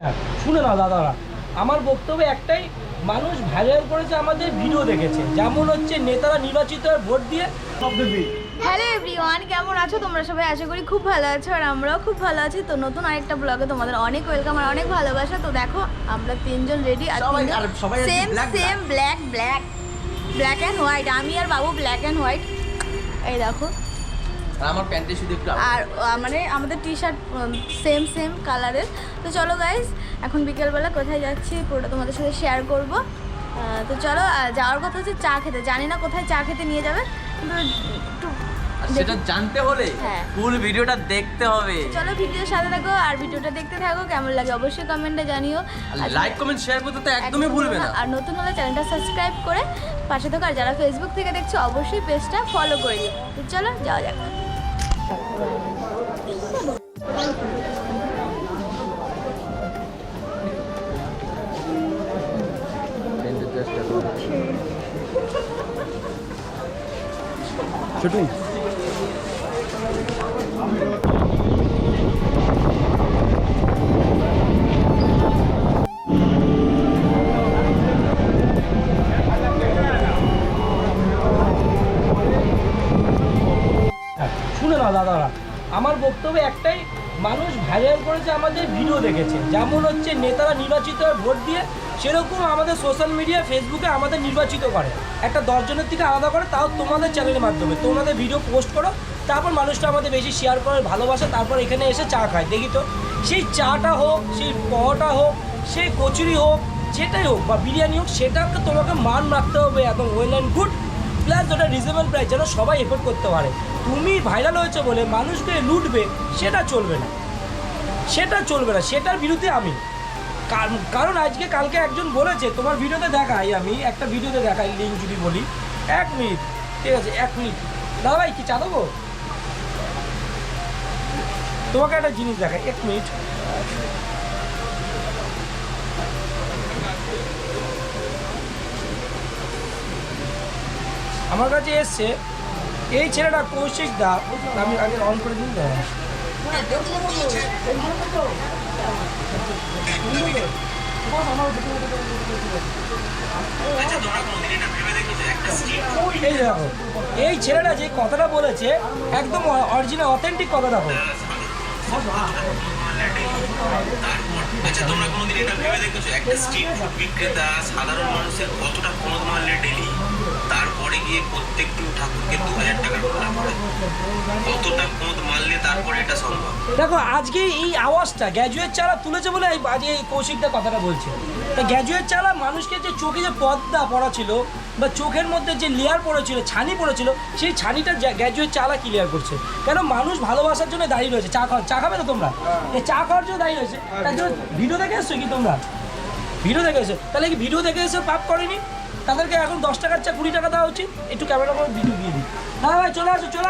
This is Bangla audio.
হ্যাঁ, শুনে না দাদারা। আমার বক্তব্য একটাই মানুষ ভাইরাল করেছে আমাদের ভিডিও দেখেছে। যেমন হচ্ছে নেতারা নির্বাচিত ভোট দিয়ে হ্যালো এভরিওয়ান কেমন আছো? তোমরা সবাই আশা করি খুব ভালো আছো আর আমরাও খুব ভালো আছি। তো নতুন আরেকটা ব্লগে তোমাদের অনেক ওয়েলকাম আর অনেক ভালোবাসা। তো দেখো আমরা তিনজন ready R same same black black black and white আমি আর বাবু ব্ল্যাক অ্যান্ড হোয়াইট এই দেখো। আমার প্যান্টে শুধু একটু। আর মানে আমাদের টি শার্ট সেম সেম কালারের তো চলো গাইজ এখন বিকেলবেলা কোথায় যাচ্ছি পুরোটা তোমাদের সাথে শেয়ার করব। তো চলো যাওয়ার কথা হচ্ছে চা খেতে। জানি না কোথায় চা খেতে নিয়ে যাবে কিন্তু একটু সেটা জানতে হলে হ্যাঁ। ফুল ভিডিওটা দেখতে হবে। চলো ভিডিওর সাথে থাকো আর ভিডিওটা দেখতে থাকো কেমন লাগে অবশ্যই কমেন্টে জানিও। লাইক কমেন্ট শেয়ার করতে তো একদমই ভুলবে না। আর নতুন হলে চ্যানেলটা সাবস্ক্রাইব করে পাশে থাকো। আর যারা ফেসবুক থেকে দেখছ অবশ্যই পেজটা ফলো করে দিও। চলো যাওয়া যাক। Should we? না দাদারা আমার বক্তব্য একটাই, মানুষ ভাইরাল করেছে আমাদের ভিডিও দেখেছে। যেমন হচ্ছে নেতারা নির্বাচিত হয়ে ভোট দিয়ে সেরকম আমাদের সোশ্যাল মিডিয়া ফেসবুকে আমাদের নির্বাচিত করে। একটা দশজনের থেকে আলাদা করে, তাও তোমাদের চ্যানেলের মাধ্যমে। তোমাদের ভিডিও পোস্ট করো, তারপর মানুষটা আমাদের বেশি শেয়ার করে, ভালোবাসে, তারপর এখানে এসে চা খায়। দেখি তো, সেই চাটা হোক, সেই পরোটা হোক, সেই কচুরি হোক, যেটাই হোক বা বিরিয়ানি হোক, সেটাকে তোমাকে মান রাখতে হবে একদম ওয়েল অ্যান্ড গুড প্লাস ওটা রিজনেবল প্রাইস যেন সবাই এফোর্ড করতে পারে। তুমি ভাইরাল হয়েছে বলে মানুষকে লুটবে, সেটা চলবে না। সেটা চলবে না, সেটার বিরুদ্ধে আমি। কার- কারণ আজকে কালকে একজন বলেছে, তোমার ভিডিওতে দেখাই আমি, একটা ভিডিওতে দেখাই লিঙ্ক যদি বলি। এক মিনিট, ঠিক আছে, এক মিনিট। দাদা ভাই কি চা দেবো? তোমাকে একটা জিনিস দেখাই, এক মিনিট। আমার কাছে এসছে, এই ছেলেটা কৌশিক দা, আমি আগে অন করে দিন না এই দেখো, এই ছেলেটা যে কথাটা বলেছে, একদম অরিজিনাল অথেন্টিক কথাটা দেখো আচ্ছা তোমরা এটা ভেবে দেখেছ? একটা বিক্রেতা সাধারণ মানুষের কতটা কোন মারলে ডেলি তারপরে গিয়ে প্রত্যেকটি ঠাকুরকে দু কতটা কোঁদ মারলে তারপরে এটা সম্ভব? দেখো, আজকে এই আওয়াজটা গ্র্যাজুয়েট চালা তুলেছে বলে এই- এই কৌশিকটা কথাটা বলছে। তা গ্র্যাজুয়েট চালা মানুষকে যে চোখে যে পর্দা পড়া ছিল বা চোখের মধ্যে যে লেয়ার পড়েছিল, ছানি পড়েছিল, সেই ছানিটা গ্র্যাজুয়েট চালা ক্লিয়ার করছে। কেন মানুষ ভালোবাসার জন্য দাঁড়িয়ে রয়েছে? চা খাওয়া চা খাবে তো তোমরা? এই চা খাওয়ার জন্য দাঁড়িয়ে রয়েছে। তার জন্য ভিডিও দেখে এসছো কি তোমরা? ভিডিও দেখে এসো তাহলে কি ভিডিও দেখে এসে পাপ করেনি? তাদেরকে এখন দশ টাকার চা কুড়ি টাকা দেওয়া উচিত একটু ক্যামেরা করে ভিডিও দিয়ে দিই হ্যাঁ ভাই, চলে আসো, চলে।